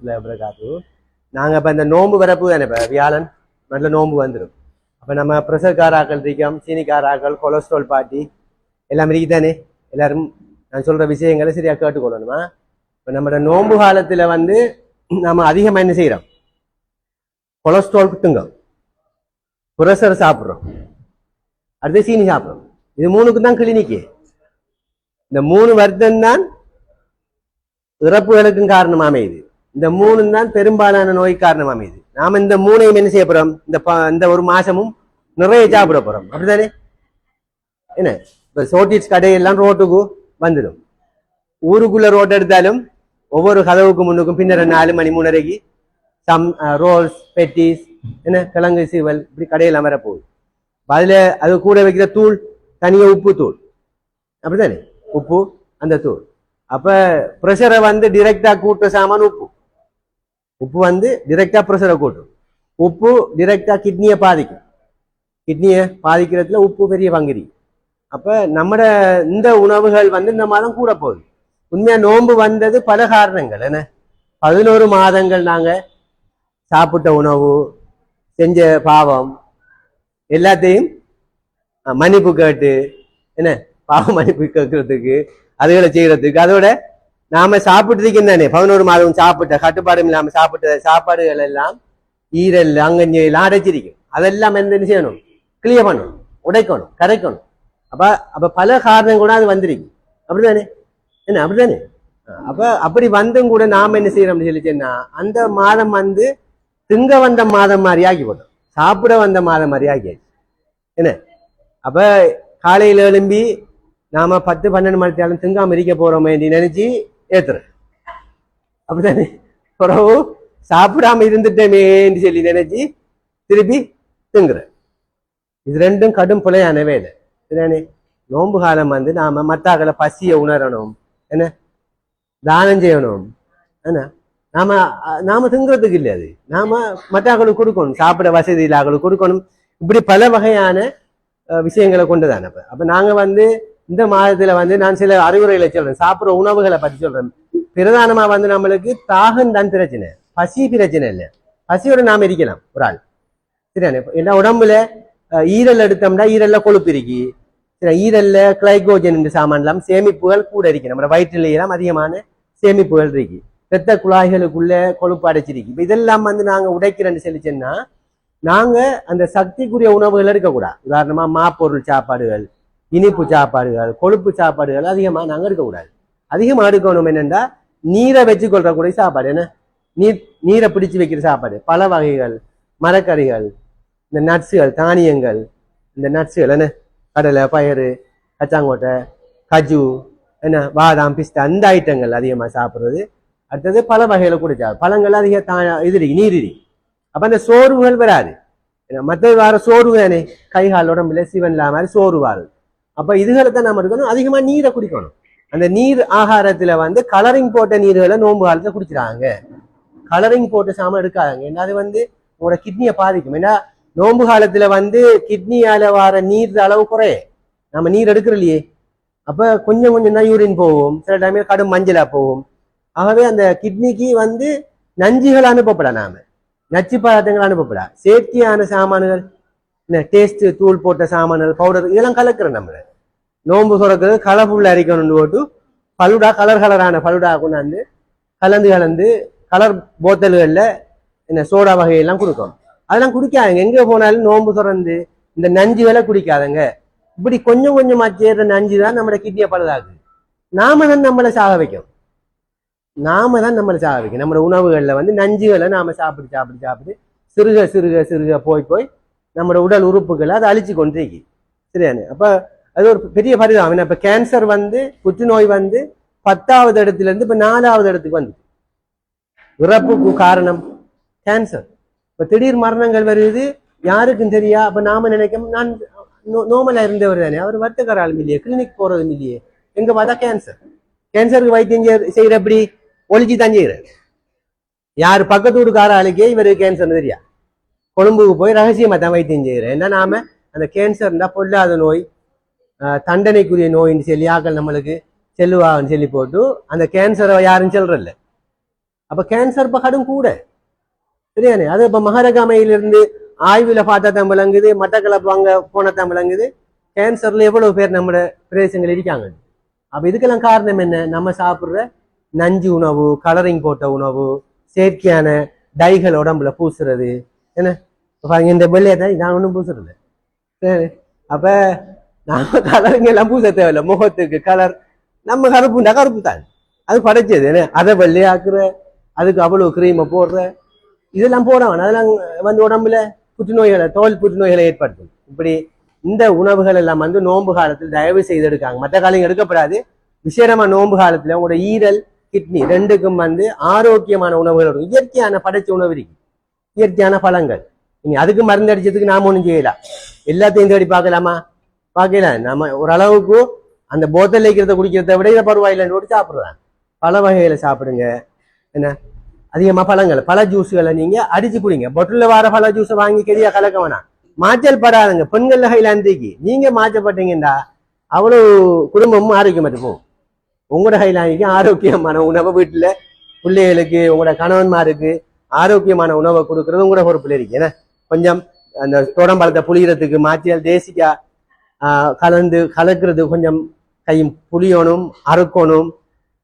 இல்லை பிரகாத்து நாங்கள் இப்போ இந்த நோன்பு வரப்பு தானே இப்போ வியாழன் நல்ல நோம்பு வந்துடும் அப்போ நம்ம ப்ரெஷர் காராக்கள் இருக்கோம் சீனிக்காராக்கள் கொலஸ்ட்ரால் பாட்டி எல்லாம் இருக்குதானே எல்லாரும் நான் சொல்கிற விஷயங்களை சரியாக கேட்டுக்கொள்ளணுமா? இப்போ நம்மளோட நோம்பு காலத்தில் வந்து நம்ம அதிகமாக என்ன செய்கிறோம் கொலஸ்ட்ரால் குத்துங்க. ப்ரெஷர் சாப்பிட்றோம். அடுத்து சீனி சாப்பிட்றோம். இது மூணுக்கு தான் கிளினிக்கு இந்த மூணு வருத்தம் தான் இறப்புகளுக்கும் காரணமாக அமையுது இந்த மூணு தான் பெரும்பாலான நோய் காரணம் அமையுது நாம இந்த மூணையும் என்ன செய்ய போறோம்? இந்த இந்த ஒரு மாசமும் நிறைய சாப்பிட போறோம். அப்படிதானே என்ன? இப்ப சோட்டிஸ் கடையெல்லாம் ரோட்டுக்கு வந்துடும். ஊருக்குள்ள ரோட் எடுத்தாலும் ஒவ்வொரு கதவுக்கு முன்னுக்கும் பின்னர் நாலு மணி மூணரைக்கு சம் ரோல்ஸ் பெட்டிஸ் என்ன கிழங்கு சீவல் இப்படி கடையெல்லாம் வரப்போகுது. அப்ப அதுல அது கூட வைக்கிற தூள் தனியா உப்பு தூள். அப்படிதானே உப்பு அந்த தூள். அப்ப ப்ரெஷரை வந்து டிரெக்டா கூட்டுற சாமான் உப்பு. உப்பு வந்து டிரெக்டாக ப்ரெஷரை கூட்டும். உப்பு டிரெக்டாக கிட்னியை பாதிக்கும். கிட்னியை பாதிக்கிறதுல உப்பு பெரிய பங்குதி அப்போ நம்மட இந்த உணவுகள் வந்து இந்த மாதம் கூட போகுது. உண்மையாக நோன்பு வந்தது பல காரணங்கள். என்ன? பதினோரு மாதங்கள் நாங்கள் சாப்பிட்ட உணவு செஞ்ச பாவம் எல்லாத்தையும் மன்னிப்பு கேட்டு என்ன? பாவம் மன்னிப்பு கேட்கறதுக்கு அதுகளை செய்கிறதுக்கு அதோட நாம சாப்பிட்டு தானே பதினோரு மாதம் சாப்பிட்ட கட்டுப்பாடும் இல்லாம சாப்பிட்ட சாப்பாடுகள் எல்லாம் ஈரல் அங்கஞ்சு எல்லாம் அடைச்சிருக்கும். அதெல்லாம் என்ன செய்யணும்? கிளியர் பண்ணணும். உடைக்கணும் கரைக்கணும். அப்ப அப்ப பல காரணம் கூட அது வந்திருக்கு. அப்படிதானே? என்ன அப்படிதானே? அப்ப அப்படி வந்தும் கூட நாம என்ன செய்யறோம்னு சொல்லிச்சேன்னா அந்த மாதம் வந்து திங்க வந்த மாதம் மாதிரி ஆக்கி போட்டோம் சாப்பிட வந்த மாதம் மாதிரி ஆக்கியாச்சு என்ன? அப்ப காலையில எழும்பி நாம பத்து பன்னெண்டு மணி திங்காம இருக்க போறோமே நினைச்சு ஏத்துறேன் அப்படித்தானே பிறகு சாப்பிடாம இருந்துட்டேமேன்னு சொல்லி நினைச்சு திருப்பி திங்குறேன் இது ரெண்டும் கடும் பிழையான வேலை. நோன்பு காலம் வந்து நாம மத்தாக்களை பசியை உணரணும். என்ன? தானம் செய்யணும். என்ன? நாம நாம திங்குறதுக்கு இல்லை அது. நாம மத்தாக்களுக்கு கொடுக்கணும். சாப்பிட வசதி இல்லாக்களுக்கு கொடுக்கணும். இப்படி பல வகையான அஹ், விஷயங்களை கொண்டுதான் அப்ப. அப்ப நாங்க வந்து இந்த மாதத்துல வந்து நான் சில அறிவுரைகளை சொல்றேன். சாப்பிடுற உணவுகளை பத்தி சொல்றேன். பிரதானமா வந்து நம்மளுக்கு தாகம் தான் பிரச்சனை. பசி பிரச்சனை இல்லை. பசியோட நாம இருக்கலாம் ஒரு ஆள். சரிதானே? ஏன்னா உடம்புல ஈரல் எடுத்தோம்னா ஈரல்ல கொழுப்பு இருக்கு. சரி ஈரல்ல கிளைகோஜன் என்ற சாமான்லாம் சேமிப்புகள் கூட இருக்கு. நம்ம வயிற்றுலாம் அதிகமான சேமிப்புகள் இருக்கு. இரத்த குழாய்களுக்குள்ள கொழுப்பு அடைச்சிருக்கு. இப்போ இதெல்லாம் வந்து நாங்க உடைக்கிறேன்னு சொல்லிச்சோன்னா நாங்க அந்த சக்திக்குரிய உணவுகள் எடுக்கக்கூடாது. உதாரணமா மாப்பொருள் சாப்பாடுகள் இனிப்பு சாப்பாடுகள் கொழுப்பு சாப்பாடுகள் அதிகமாக நாங்கள் எடுக்கக்கூடாது. அதிகமாக எடுக்கணும் என்னன்னா நீரை வச்சு கொள்றக்கூடிய சாப்பாடு. என்ன? நீர் நீரை பிடிச்சு வைக்கிற சாப்பாடு. பல வகைகள் மரக்கறிகள் இந்த நட்ஸுகள் தானியங்கள் இந்த நட்ஸுகள். என்ன? கடலை பயிறு கச்சாங்கோட்டை கஜு என்ன? பாதாம் பிஸ்தா அந்த ஐட்டங்கள் அதிகமாக சாப்பிட்றது. அடுத்தது பல வகையில் குடிச்சா பழங்கள் அதிக தா இது நீரிடி. அப்போ அந்த சோர்வுகள் வராது. ஏன்னா மற்ற வார சோர்வு தானே? கை கால் உடம்புல சிவன் இல்லாமல் மாதிரி சோர்வு அப்போ இதுகளை தான் நம்ம இருக்கணும் அதிகமா நீரை குடிக்கணும். அந்த நீர் ஆகாரத்துல வந்து கலரிங் போட்ட நீர்களை நோன்பு காலத்துல குடிக்கிறாங்க கலரிங் போட்ட சாமான் எடுக்காதாங்க. ஏன்னா அது வந்து உங்களோட கிட்னியை பாதிக்கும். ஏன்னா நோன்பு காலத்துல வந்து கிட்னியால வர நீர் அளவு குறைய நம்ம நீர் எடுக்கிற இல்லையே. அப்ப கொஞ்சம் கொஞ்சம் தான் யூரின் போகும். சில டைமில் கடும் மஞ்சளா போகும். ஆகவே அந்த கிட்னிக்கு வந்து நஞ்சுகள் அனுப்பப்பட நாம. நச்சு பதார்த்தங்கள் அனுப்பப்படா செயற்கையான சாமான்கள் என்ன டேஸ்ட் தூள் போட்ட சாமான்கள் பவுடர் இதெல்லாம் கலக்கிறோம் நம்ம நோன்பு சுரக்கிறது கலர்ஃபுல் அரிக்கணும்னு போட்டு பலுடா கலர் கலரான பலுடா கொண்டாந்து கலந்து கலந்து கலர் போத்தல்களில் என்ன சோடா வகையெல்லாம் கொடுக்கும். அதெல்லாம் குடிக்காதுங்க. எங்கே போனாலும் நோன்பு சுரந்து இந்த நஞ்சு வேலை குடிக்காதங்க. இப்படி கொஞ்சம் கொஞ்சமா சேர்ற நஞ்சு தான் நம்மளோட கிட்னியை பழுதாகுது நாம தான் நம்மளை சாக வைக்கும். நாம தான் நம்மளை சாக வைக்கும். நம்மளோட உணவுகளில் வந்து நஞ்சுகளை நாம சாப்பிட்டு சாப்பிட்டு சாப்பிட்டு சிறுக சிறுக சிறுக போய் போய் நம்மளோட உடல் உறுப்புகளை அதை அழிச்சு கொண்டிருக்கு. சரியானு அப்ப அது ஒரு பெரிய பரிதாபம் இப்ப கேன்சர் வந்து புற்றுநோய் வந்து பத்தாவது இடத்துல இருந்து இப்ப நாலாவது இடத்துக்கு வந்து இறப்புக்கு காரணம் கேன்சர் இப்ப திடீர் மரணங்கள் வருது யாருக்கும் தெரியா? அப்ப நாம நினைக்கும் நான் நோமலா இருந்தவர் தானே. அவர் வர்த்தகராலும் இல்லையே கிளினிக் போறதும் இல்லையே. எங்க பார்த்தா கேன்சர் கேன்சருக்கு வைத்தியம் செய்ய- செய்யற எப்படி? ஒளிச்சு தான் செய்கிறார் யார் பக்கத்து வீட்டுக்கார ஆளுக்கே இவருக்கு கேன்சர் தெரியா? கொழும்புக்கு போய் ரகசியமாக தான் வைத்தியம் செய்யறேன். ஏன்னா நாம அந்த கேன்சர் இருந்தால் பொல்லாத நோய் ஆஹ் தண்டனைக்குரிய நோயின்னு சொல்லி ஆக்கள் நம்மளுக்கு செல்லுவாங்கன்னு சொல்லி போட்டு அந்த கேன்சரை யாரும் சொல்கிறல்ல அப்ப கேன்சர் இப்போ கடும் கூட. சரியானே அது இப்போ மகரகமையிலிருந்து ஆய்வில் பார்த்தா தான் விளங்குது மட்டக்களப்பு போன தான் விளங்குது. கேன்சர்ல எவ்வளவு பேர் நம்ம பிரதேசங்கள் இருக்காங்க? அப்போ இதுக்கெல்லாம் காரணம் என்ன? நம்ம சாப்பிட்ற நஞ்சு உணவு கலரிங் போட்ட உணவு செயற்கையான டைகள் உடம்புல பூசுறது என்ன? பாருங்க இந்த வெள்ளையை தான் நான் ஒன்றும் பூசுறது சரி. அப்ப நாம கலருங்க எல்லாம் பூச தேவையில்ல. முகத்துக்கு கலர் நம்ம கருப்புண்டா கருப்பு தான். அது படைச்சது. என்ன? அதை வெள்ளையாக்குற அதுக்கு அவ்வளவு கிரீமை போடுற இதெல்லாம் போடணும் அதெல்லாம் வந்து உடம்புல புற்றுநோய்களை தோல் புற்றுநோய்களை ஏற்படுத்தும். இப்படி இந்த உணவுகள் எல்லாம் வந்து நோன்பு காலத்தில் தயவு செய்து எடுக்காங்க. மற்ற காலம் எடுக்கப்படாது. விசேடமா நோன்பு காலத்துல உங்களோட ஈரல் கிட்னி ரெண்டுக்கும் வந்து ஆரோக்கியமான உணவுகள் இருக்கும் இயற்கையான படைச்ச உணவு இருக்கு. இயற்கையான பழங்கள். நீங்க அதுக்கு மருந்து அடிச்சதுக்கு நாம ஒண்ணும் செய்யலாம் எல்லாத்தையும் தேடி பார்க்கலாமா? பார்க்கல. நம்ம ஓரளவுக்கு அந்த போத்தல் வைக்கிறத குடிக்கிறத விட இதை பரவாயில்லைன்னு போட்டு சாப்பிட்றேன். பல வகைகளை சாப்பிடுங்க. என்ன? அதிகமா பழங்கள். பல ஜூஸ்களை நீங்க அடிச்சு குடிங்க. பொட்டில் வர பழ ஜூஸை வாங்கி கெடியாக கலக்க வேணாம். மாச்சல் படாதுங்க பெண்கள் ஹைலாந்திக்கு நீங்க மாற்றப்பட்டீங்கடா அவ்வளவு குடும்பமும் ஆரோக்கியமாட்டு போகும் உங்களோட ஹைலாந்திக்கு ஆரோக்கியமான உணவை வீட்டுல. பிள்ளைகளுக்கு உங்களோட கணவன்மாருக்கு ஆரோக்கியமான உணவை கொடுக்கறது உங்களோட பொறுப்பில் இருக்கு ஏன்னா கொஞ்சம் அந்த தோடம்பழத்தை புளியறதுக்கு மாற்றியால் தேசிக்கா ஆஹ், கலந்து கலக்கிறது கொஞ்சம் கையும் புளியணும் அறுக்கணும்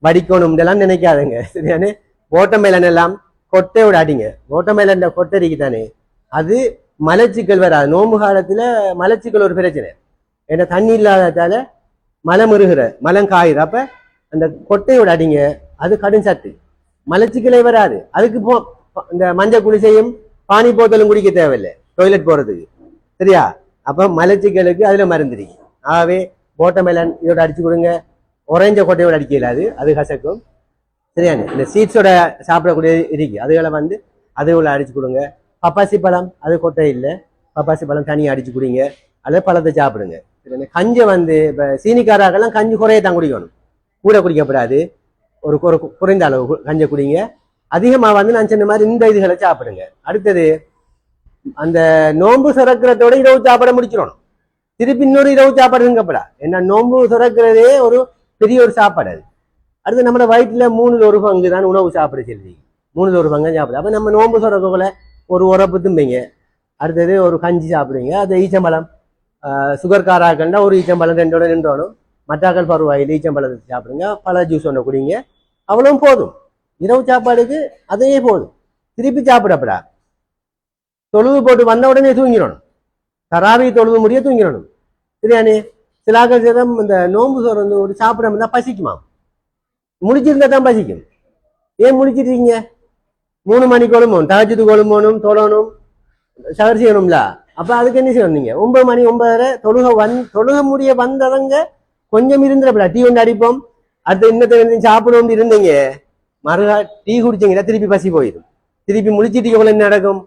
வடிக்கணும் இதெல்லாம் நினைக்காதுங்க. சரியானே ஓட்டமேலன் எல்லாம் கொட்டை அடிங்க ஓட்டமேலன் கொட்டை இருக்குதானே? அது மலச்சிக்கல் வராது. நோம்பு காலத்துல மலச்சிக்கல் ஒரு பிரச்சனை. ஏன்னா தண்ணி இல்லாததால மலம் இருகிற மலம் காயுது அப்ப அந்த கொட்டையோட அடிங்க அது கடும் சத்து. மலச்சிக்கலே வராது. அதுக்கு போ இந்த மஞ்சள் குளிசையும் பானி போத்தலும் குடிக்க தேவையில்லை. டொய்லெட் போறதுக்கு. சரியா? அப்ப மலச்சிக்கலுக்கு அதுல மருந்துருக்கு ஆகவே ஓட்டமேலன் இதோட அடிச்சு கொடுங்க. ஒரேஞ்ச கொட்டையோட அடிக்க இயலாது அது கசக்கும். சரியானே இந்த சீட்ஸோட சாப்பிடக்கூடிய இருக்கு. அதுகளை வந்து அதுகளை அடிச்சு கொடுங்க. பப்பாசி பழம் அது கொட்டை இல்லை. பப்பாசி பழம் தனியாக அடிச்சு குடிங்க. அல்லது பழத்தை சாப்பிடுங்க. சரியானே கஞ்சை வந்து இப்போ சீனிக்காராக்கெல்லாம் கஞ்சி குறைய தான் குடிக்கணும். கூட குடிக்கப்படாது. ஒரு குறைந்த அளவு கஞ்சை குடிங்க. அதிகமாக வந்து நான் சொன்ன மாதிரி இந்த இதுகளை சாப்பிடுங்க. அடுத்தது அந்த நோன்பு சுரக்கிறதோட இரவு சாப்பாடை முடிச்சிடணும். திருப்பி இன்னொரு இரவு சாப்பாடு இருக்கப்படா ஏன்னா நோன்பு சுரக்கிறதே ஒரு பெரிய ஒரு சாப்பாடு அது. அடுத்து நம்ம வயிற்றுல மூணுல ஒரு பங்கு தான் உணவு சாப்பிட சொல்லி மூணுல ஒரு பங்கு சாப்பிடு. அப்போ நம்ம நோன்பு சுரக்கக்குள்ள ஒரு உரப்பு தும்பிங்க. அடுத்தது ஒரு கஞ்சி சாப்பிடுவீங்க. அது ஈச்சம்பழம். சுகர் காராக்கள்னா ஒரு ஈச்சம்பழம் ரெண்டோட நின்றோனும் மட்டாக்கள் பருவாயில் ஈச்சம்பழத்தை சாப்பிடுங்க. பழ ஜூஸ் ஒன்று குடிங்க. அவ்வளவும் போதும். இரவு சாப்பாடுக்கு அதே போதும் திருப்பி சாப்பிடப்படா தொழுது போட்டு வந்த உடனே தூங்கிடணும். தராவி தொழுது முடிய தூங்கிடணும். சரியானே? சிலாக்கள் சேதம் இந்த நோம்பு சோறு வந்து ஒரு சாப்பிடாம பசிக்குமா? முடிச்சிருந்தா தான் பசிக்கும். ஏன் முடிச்சிருக்கீங்க? மூணு மணி கொழும்போணும் தகச்சது கொழும்போணும் தொழணும். சகர் செய்யணும்ல? அப்போ அதுக்கு என்ன செய்யணும் நீங்க? ஒன்பது மணி ஒன்பதரை தொழுக வந் தொழுக முடிய வந்தவங்க கொஞ்சம் இருந்துடப்படா டீ ஒன்று அடிப்போம். அடுத்து இன்னத்தை சாப்பிடுவோம் இருந்தீங்க. மறுநாள் டீ குடிச்சீங்கன்னா திருப்பி பசி போயிடும். திருப்பி முழிச்சிட்டு எவ்வளவு என்ன நடக்கும்?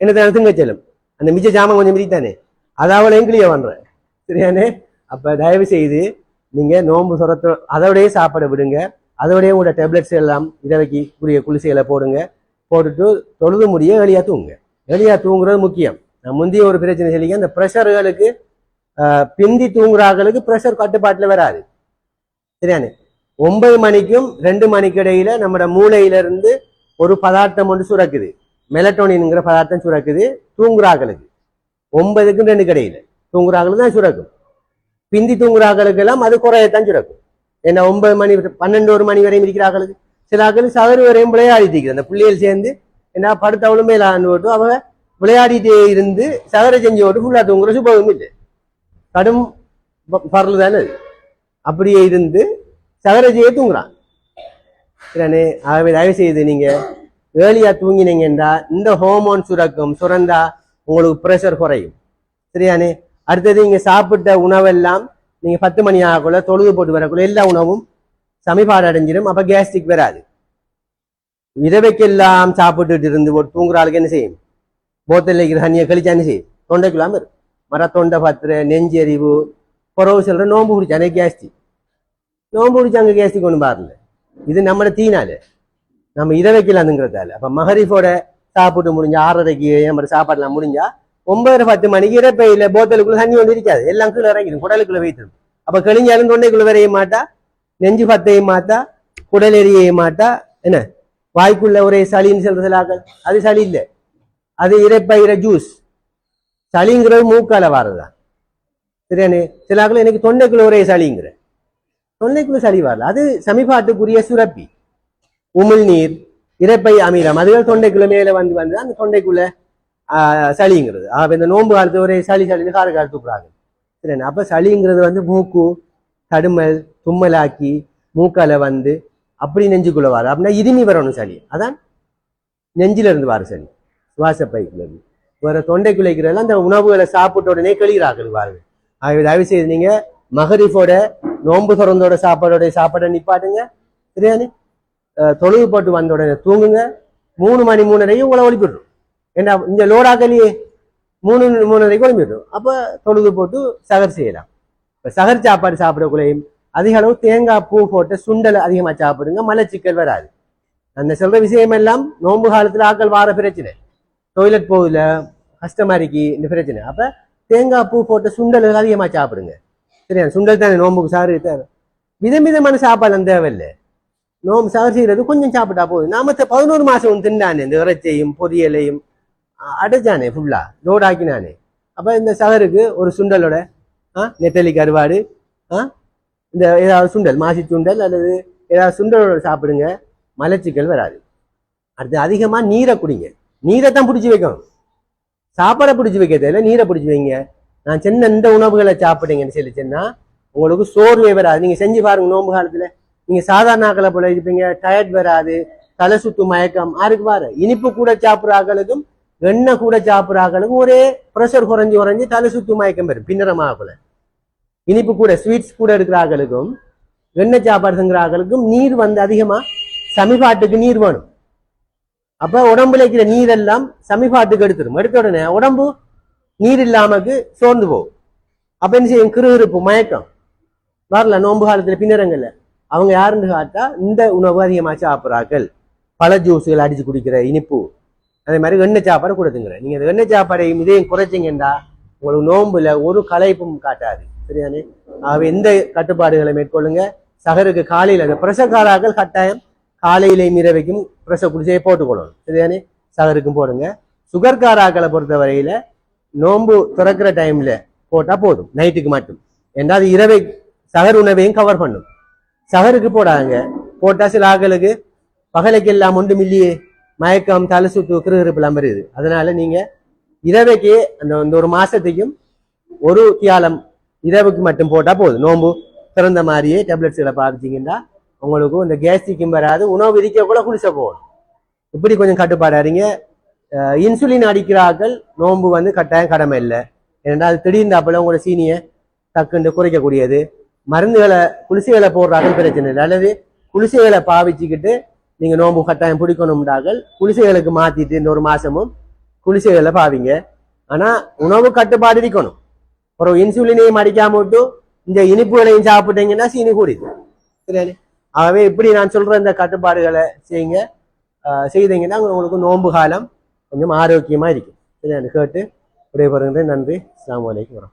என்னத்தை திங்க செல்லும். அந்த மிச்ச ஜாமம் கொஞ்சம் மிதித்தானே? அதாவது எங்களையே பண்ணுறேன் சரியானே? அப்போ தயவு செய்து நீங்கள் நோன்பு சுரத்த அதோடய சாப்பாடு விடுங்க. அதோடய உங்களோட டேப்லெட்ஸ் எல்லாம் இரவைக்கு உரிய குளிசைகளை போடுங்க. போட்டுட்டு தொழுது முடிய வெளியாக தூங்குங்க. வெளியாக தூங்குறது முக்கியம். நான் முந்தைய ஒரு பிரச்சனை சொல்லிங்க அந்த ப்ரெஷர்களுக்கு பிந்தி தூங்குறாங்களுக்கு ப்ரெஷர் கட்டுப்பாட்டில் வராது. சரியானே? ஒன்பது மணிக்கும் ரெண்டு மணிக்கு இடையில நம்மட மூளையிலிருந்து ஒரு பதார்த்தம் ஒன்று சுரக்குது. மெலட்டோனின்ங்கிற பதார்த்தம் சுரக்குது. தூங்குறாக்களுக்கு. ஒன்பதுக்கும் ரெண்டு கிடையில தூங்குறாக்களுக்கு தான் சுரக்கும். பிந்தி தூங்குறாக்களுக்கு எல்லாம் அது குறையத்தான் சுரக்கும். ஏன்னா ஒன்பது மணி பன்னெண்டு ஒரு மணி வரையும் இருக்கிறாக்களுக்கு. சில ஆக்கள் சகரு வரையும் விளையாடிட்டு அந்த பிள்ளைகள் சேர்ந்து என்ன படுத்தவளுமே இல்லான்னு போட்டு அவங்க விளையாடிட்டே இருந்து சகரை செஞ்சு போட்டு ஃபுல்லா தூங்குற சுபகம் இல்லை. கடும் பரல் தானே அது அப்படியே இருந்து சகரஜியே தூங்குறான். சரியானே ஆகவே தயவு செய்து நீங்க ஏர்லியா தூங்கினீங்கன்னா இந்த ஹோமோன் சுரக்கும் சுரந்தா உங்களுக்கு ப்ரெஷர் குறையும். சரியானே? அடுத்தது இங்க சாப்பிட்ட உணவெல்லாம் நீங்க பத்து மணி ஆகக்குள்ள தொழுது போட்டு வரக்குள்ள எல்லா உணவும் சமிபாடு அடைஞ்சிடும் அப்ப கேஸ்ட்ரிக் வராது. விதவைக்கெல்லாம் சாப்பிட்டுட்டு இருந்து ஒரு தூங்குற ஆளுக்கு என்ன செய்யும்? போத்தல் வைக்கிற தண்ணியை கழிச்சா என்ன செய்யும்? தொண்டைக்குள்ளாம இருக்கும் மர தொண்டை பத்திர நெஞ்செறிவு புறவு சொல்ற நோம்பு குடிச்சானே கேஸ்ட்ரிக் நோம்பு குடிச்சாங்க கேஸ்ட்ரிக் ஒன்றும் பாருல இது நம்மளோட தீனால நம்ம இதை வைக்கலாம்ங்கிறதால அப்ப மகரிஃபோட சாப்பிட்டு முடிஞ்சா ஆறரைக்கு நம்ம சாப்பாடுலாம் முடிஞ்சா ஒன்பதரை பத்து மணிக்கு இறப்பையில போத்தலுக்குள்ள தண்ணி ஒன்று இருக்காது எல்லாம் கீழே இறங்கிடும் குடலுக்குள்ள வைத்திடும் அப்போ கிழிஞ்சாலும் தொண்டைக்குள்ள வரைய மாட்டா நெஞ்சு பத்தையும் மாட்டா குடல் எரிய மாட்டா என்ன வாய்க்குள்ள ஒரே சளின்னு சொல்ற சிலாக்கள் அது சளி இல்லை அது இறைப்பயிர ஜூஸ் சளிங்கிறது மூக்கால வர்றதுதான் சரியானே சிலாக்கள் எனக்கு தொண்டைக்குள்ள ஒரே சளிங்கிற தொண்டைக்குள்ள சளி வரல. அது சமிபாட்டுக்குரிய சுரப்பி. உமிழ்நீர் இரைப்பை அமிலம் அதுகள் தொண்டைக்குள்ள மேல வந்து வந்து அந்த தொண்டைக்குள்ள ஆஹ், சளிங்கிறது. அப்போ இந்த நோன்பு காலத்து ஒரே சளி சளின்னு கார கால தூக்குறாங்க சரி அப்ப சளிங்கிறது வந்து மூக்கு தடுமல் தும்மலாக்கி மூக்கால வந்து அப்படி நெஞ்சுக்குள்ள வர. அப்படின்னா இருமி வரணும் சளி. அதான் நெஞ்சில இருந்து வர சளி. சுவாச பைக்குல வேற தொண்டைக்குள்ள இருக்கிறதெல்லாம் அந்த உணவுகளை சாப்பிட்ட உடனே கழிகிறார்கள் வாருங்க ஆகவே தயவு செய்து நீங்க மகரிஃபோட நோன்பு திறந்தோட சாப்பாடோடைய சாப்பாடை நிப்பாட்டுங்க. சரியானே தொழுது போட்டு வந்த உடனே தூங்குங்க. மூணு மணி மூணரையும் உங்களை ஒழிப்பிடுறோம் ஏன்னா இந்த லோடாக்கலையே மூணு மூணரைக்கு ஒழிப்பிடுறோம் அப்ப தொழுது போட்டு சகர் செய்யலாம். இப்ப சகர் சாப்பாடு சாப்பிடக்குள்ளேயும் அதிக அளவு தேங்காய் பூ போட்டு சுண்டல் அதிகமா சாப்பிடுங்க. மலச்சிக்கல் வராது. அந்த சொல்கிற விஷயம் எல்லாம் நோன்பு காலத்துல ஆக்கள் வார பிரச்சனை. டொய்லெட் போகுதுல கஷ்டமா இருக்கி இந்த பிரச்சனை. அப்போ தேங்காய் பூ போட்ட சுண்டல் அதிகமா சாப்பிடுங்க. சரியா சுண்டல் தானே நோம்புக்கு சாறு தேவை விதவிதமான விதமான தேவையில்லை. நோம்பு சாறு செய்யறது கொஞ்சம் சாப்பிட்டா போதும். நாம பதினோரு பதினோரு மாசம் தின்னானே இந்த இறைச்சியையும் பொரியலையும் அடைச்சானே ஃபுல்லா லோட் ஆக்கினானே இந்த சகருக்கு ஒரு சுண்டலோட ஆ நெத்தலி கருவாடு ஆ இந்த ஏதாவது சுண்டல் மாசி சுண்டல் அல்லது ஏதாவது சுண்டலோட சாப்பிடுங்க மலச்சிக்கல் வராது. அடுத்து அதிகமாக நீரை குடிங்க. நீரை தான் பிடிச்சி வைக்கணும். சாப்பாடை பிடிச்சி வைக்க தேவையில்ல நீரை பிடிச்சி வைங்க. நான் சின்ன இந்த உணவுகளை சாப்பிடுங்கன்னு சொல்லி சொன்னா உங்களுக்கு சோர்வே வராது. நீங்க செஞ்சு பாருங்க நோம்பு காலத்துல. நீங்க சாதாரண ஆக்களை போல இருப்பீங்க டயர்ட் வராது தலை சுத்து மயக்கம். யாருக்கு பாரு இனிப்பு கூட சாப்பிட்ற ஆக்களுக்கும் எண்ணெய் கூட சாப்பிட்ற ஆக்களுக்கும் ஒரே ப்ரெஷர் குறைஞ்சு குறைஞ்சு தலை சுத்து மயக்கம் வரும். பின்னரமாகல இனிப்பு கூட ஸ்வீட்ஸ் கூட இருக்கிற ஆக்களுக்கும் எண்ணெய் சாப்பாடு செஞ்சுற ஆக்களுக்கும் நீர் வந்து அதிகமா சமிபாட்டுக்கு நீர் வேணும். அப்ப உடம்புல இருக்கிற நீர் எல்லாம் சமிபாட்டுக்கு எடுத்துரும். எடுத்த உடனே உடம்பு நீர் இல்லாமக்கு சோர்ந்து போகும் அப்ப என்ன செய்யும் கிருகிருப்பு மயக்கம் வரல நோன்பு காலத்துல பின்னரங்கல்ல அவங்க யாருன்னு காட்டா இந்த உணவு அதிகமாக சாப்பிட்றாக்கள் பழ ஜூஸுகள் அடிச்சு குடிக்கிற இனிப்பு அதே மாதிரி எண்ணெய் சாப்பாடு கொடுத்துங்கிற நீங்க இந்த எண்ணெய் சாப்பாடையும் இதையும் குறைச்சிங்கன்னா உங்களுக்கு நோன்புல ஒரு களைப்பும் காட்டாது சரியானே ஆகவே எந்த கட்டுப்பாடுகளை மேற்கொள்ளுங்க சகருக்கு காலையில் அந்த பிரசக்காராக்கள் கட்டாயம் காலையிலையும் இரவைக்கும் பிரச குடிசையை போட்டுக்கொள்ளணும் சரியானே சகருக்கும் போடுங்க சுகர்காராக்களை பொறுத்த வரையில நோன்பு திறக்கிற டைம்ல போட்டா போதும். நைட்டுக்கு மட்டும். ஏன்னா அது இரவை சகர் உணவையும் கவர் பண்ணும். சகருக்கு போடாங்க. போட்டா சில ஆக்களுக்கு பகலைக்கு எல்லாம் ஒன்றும் இல்லையே மயக்கம் தலை சுத்து கிருகிருப்பெல்லாம் வருது. அதனால நீங்க இரவைக்கு அந்த அந்த ஒரு மாசத்துக்கும் ஒரு தியாலம் இரவுக்கு மட்டும் போட்டா போதும். நோம்பு திறந்த மாதிரியே டேப்லெட்ஸ்களை பாதிச்சிங்கன்னா உங்களுக்கு இந்த கேஸ்டிக்கும் வராது. உணவு விதிக்க கூட குளிச்ச போகணும் இப்படி கொஞ்சம் கட்டுப்பாடாருங்க இன்சுலின் அடிக்கிறார்கள். நோன்பு வந்து கட்டாயம் கடமை இல்லை. ஏன்னா அது திடீர்ந்தாப்புல உங்களோட சீனியை டக்குன்னு குறைக்கக்கூடியது. மருந்துகளை குளிசைகளை போடுறார்கள் பிரச்சனை இல்லை. அல்லது குளிசைகளை பாவிச்சுக்கிட்டு நீங்க நோன்பு கட்டாயம் பிடிக்கணும்டார்கள் குளிசைகளுக்கு மாத்திட்டு இந்த ஒரு மாசமும் குளிசைகளை பாவிங்க. ஆனா உணவு கட்டுப்பாடு இருக்கணும். ஒரு இன்சுலினையும் அடிக்காம விட்டு இந்த இனிப்புகளையும் சாப்பிட்டீங்கன்னா சீனி கூடிது. சரியானே. ஆகவே இப்படி நான் சொல்ற இந்த கட்டுப்பாடுகளை செய்யுங்க. செய்தீங்கன்னா உங்களுக்கு நோன்பு காலம் கொஞ்சம் ஆரோக்கியமா இருக்கும் சரியா கேட்டு விடைபெறுகின்றேன் நன்றி அஸ்ஸலாமு அலைக்கும் வரஹ்மத்துல்லாஹி